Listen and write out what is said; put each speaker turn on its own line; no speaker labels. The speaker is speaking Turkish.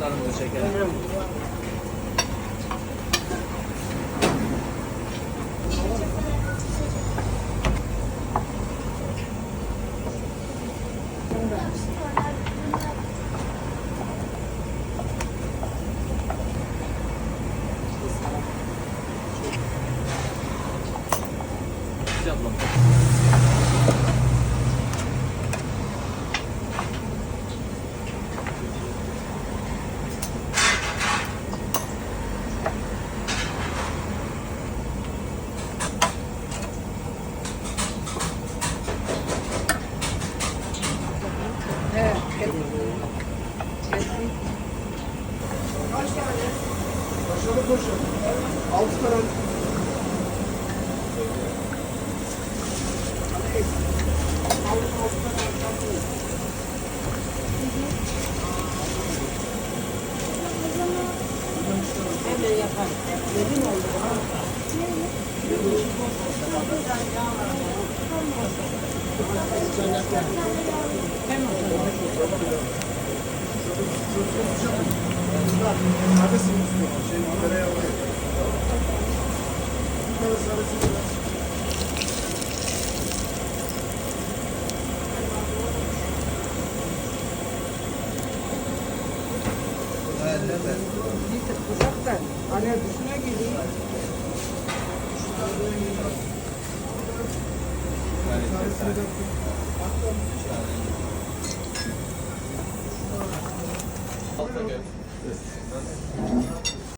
Balıklarımızı çekelim. Hatice ablam.
Evet. Kesin.
Aşağıda koşun. Altı tane.
Hemen yaparım. Dedim oldu.
Neredesin Mustafa?
Tık uzak da dışına geliyor.
Sarısını
Okay.